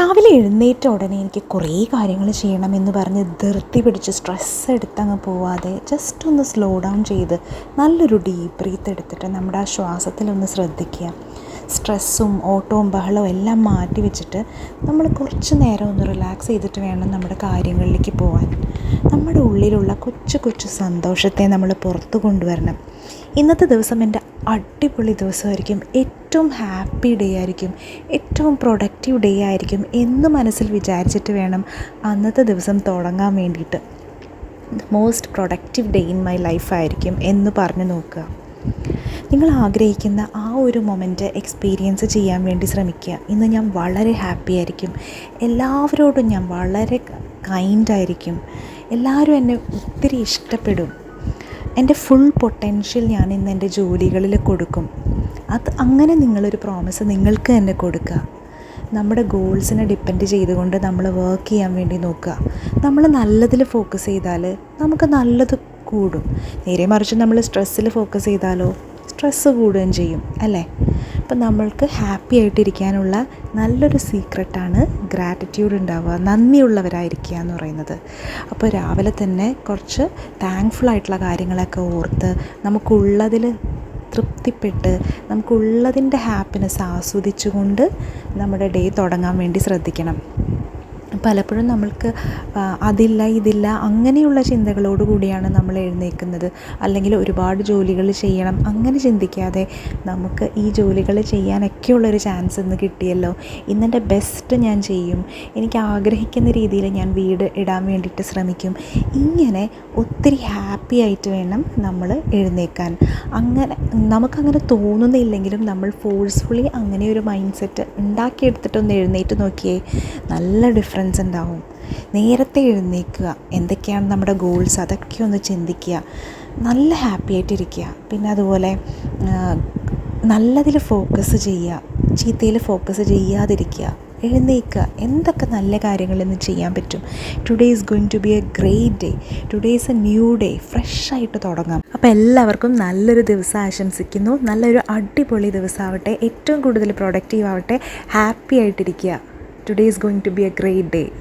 രാവിലെ എഴുന്നേറ്റ ഉടനെ എനിക്ക് കുറേ കാര്യങ്ങൾ ചെയ്യണമെന്ന് പറഞ്ഞ് ധൃതി പിടിച്ച് സ്ട്രെസ് എടുത്തങ്ങ് പോവാതെ ജസ്റ്റ് ഒന്ന് സ്ലോ ഡൗൺ ചെയ്ത് നല്ലൊരു ഡീപ്പ് ബ്രീത്ത് എടുത്തിട്ട് നമ്മുടെ ആ ശ്വാസത്തിലൊന്ന് ശ്രദ്ധിക്കുക സ്ട്രെസ്സും ഓട്ടവും ബഹളവും എല്ലാം മാറ്റി വെച്ചിട്ട് നമ്മൾ കുറച്ച് നേരം ഒന്ന് റിലാക്സ് ചെയ്തിട്ട് വേണം നമ്മുടെ കാര്യങ്ങളിലേക്ക് പോകാൻ നമ്മുടെ ഉള്ളിലുള്ള കൊച്ചു കൊച്ചു സന്തോഷത്തെ നമ്മൾ പുറത്തു കൊണ്ടുവരണം ഇന്നത്തെ ദിവസം എൻ്റെ അടിപൊളി ദിവസമായിരിക്കും ഏറ്റവും ഹാപ്പി ഡേ ആയിരിക്കും ഏറ്റവും പ്രൊഡക്റ്റീവ് ഡേ ആയിരിക്കും എന്ന് മനസ്സിൽ വിചാരിച്ചിട്ട് വേണം അന്നത്തെ ദിവസം തുടങ്ങാൻ വേണ്ടിയിട്ട് most productive day in my life ആയിരിക്കും എന്ന് പറഞ്ഞു നോക്കുക നിങ്ങൾ ആഗ്രഹിക്കുന്ന ആ ഒരു മൊമെൻറ്റ് എക്സ്പീരിയൻസ് ചെയ്യാൻ വേണ്ടി ശ്രമിക്കുക ഇന്ന് ഞാൻ വളരെ ഹാപ്പി ആയിരിക്കും എല്ലാവരോടും ഞാൻ വളരെ കൈൻഡായിരിക്കും എല്ലാവരും എന്നെ ഒത്തിരി ഇഷ്ടപ്പെടും എൻ്റെ ഫുൾ പൊട്ടൻഷ്യൽ ഞാൻ ഇന്ന് എൻ്റെ ജോലികളിൽ കൊടുക്കും അത് അങ്ങനെ നിങ്ങളൊരു പ്രോമിസ് നിങ്ങൾക്ക് തന്നെ കൊടുക്കുക നമ്മുടെ ഗോൾസിനെ ഡിപ്പെൻഡ് ചെയ്തുകൊണ്ട് നമ്മൾ വർക്ക് ചെയ്യാൻ വേണ്ടി നോക്കുക നമ്മൾ നല്ലതിൽ ഫോക്കസ് ചെയ്താൽ നമുക്ക് നല്ലത് കൂടും നേരെ മറിച്ച് നമ്മൾ സ്ട്രെസ്സിൽ ഫോക്കസ് ചെയ്താലോ സ്ട്രെസ്സ് കൂടുകയും ചെയ്യും അല്ലേ അപ്പം നമ്മൾക്ക് ഹാപ്പി ആയിട്ടിരിക്കാനുള്ള നല്ലൊരു സീക്രട്ടാണ് ഗ്രാറ്റിറ്റ്യൂഡ് ഉണ്ടാവുക നന്ദിയുള്ളവരായിരിക്കുക എന്ന് പറയുന്നത് അപ്പോൾ രാവിലെ തന്നെ കുറച്ച് താങ്ക്ഫുൾ ആയിട്ടുള്ള കാര്യങ്ങളൊക്കെ ഓർത്ത് നമുക്കുള്ളതിൽ തൃപ്തിപ്പെട്ട് നമുക്കുള്ളതിൻ്റെ ഹാപ്പിനെസ് ആസ്വദിച്ചുകൊണ്ട് നമ്മുടെ ഡേ തുടങ്ങാൻ വേണ്ടി ശ്രദ്ധിക്കണം പലപ്പോഴും നമ്മൾക്ക് അതില്ല ഇതില്ല അങ്ങനെയുള്ള ചിന്തകളോട് കൂടിയാണ് നമ്മൾ എഴുന്നേൽക്കുന്നത് അല്ലെങ്കിൽ ഒരുപാട് ജോലികൾ ചെയ്യണം അങ്ങനെ ചിന്തിക്കാതെ നമുക്ക് ഈ ജോലികൾ ചെയ്യാനൊക്കെയുള്ളൊരു ചാൻസ് ഇന്ന് കിട്ടിയല്ലോ ഇന്നെൻ്റെ ബെസ്റ്റ് ഞാൻ ചെയ്യും എനിക്ക് ആഗ്രഹിക്കുന്ന രീതിയിൽ ഞാൻ വീട് ഇടാൻ വേണ്ടിയിട്ട് ശ്രമിക്കും ഇങ്ങനെ ഒത്തിരി ഹാപ്പി ആയിട്ട് വേണം നമ്മൾ എഴുന്നേൽക്കാൻ അങ്ങനെ നമുക്കങ്ങനെ തോന്നുന്നില്ലെങ്കിലും നമ്മൾ ഫോഴ്സ്ഫുള്ളി അങ്ങനെ ഒരു മൈൻഡ് സെറ്റ് ഉണ്ടാക്കിയെടുത്തിട്ടൊന്ന് എഴുന്നേറ്റ് നോക്കിയേ നല്ല ഡിഫറൻസ് ഡിഫറൻസ് ഉണ്ടാവും നേരത്തെ എഴുന്നേൽക്കുക എന്തൊക്കെയാണ് നമ്മുടെ ഗോൾസ് അതൊക്കെ ഒന്ന് ചിന്തിക്കുക നല്ല ഹാപ്പി ആയിട്ടിരിക്കുക പിന്നെ അതുപോലെ നല്ലതിൽ ഫോക്കസ് ചെയ്യുക ചീത്തയിൽ ഫോക്കസ് ചെയ്യാതിരിക്കുക എഴുന്നേൽക്കുക എന്തൊക്കെ നല്ല കാര്യങ്ങൾ ഇന്ന് ചെയ്യാൻ പറ്റും today is going to be a great day today is a new day fresh ആയിട്ട് തുടങ്ങാം അപ്പോൾ എല്ലാവർക്കും നല്ലൊരു ദിവസം ആശംസിക്കുന്നു നല്ലൊരു അടിപൊളി ദിവസമാവട്ടെ ഏറ്റവും കൂടുതൽ പ്രൊഡക്റ്റീവ് ആവട്ടെ ഹാപ്പി ആയിട്ടിരിക്കുക Today is going to be a great day.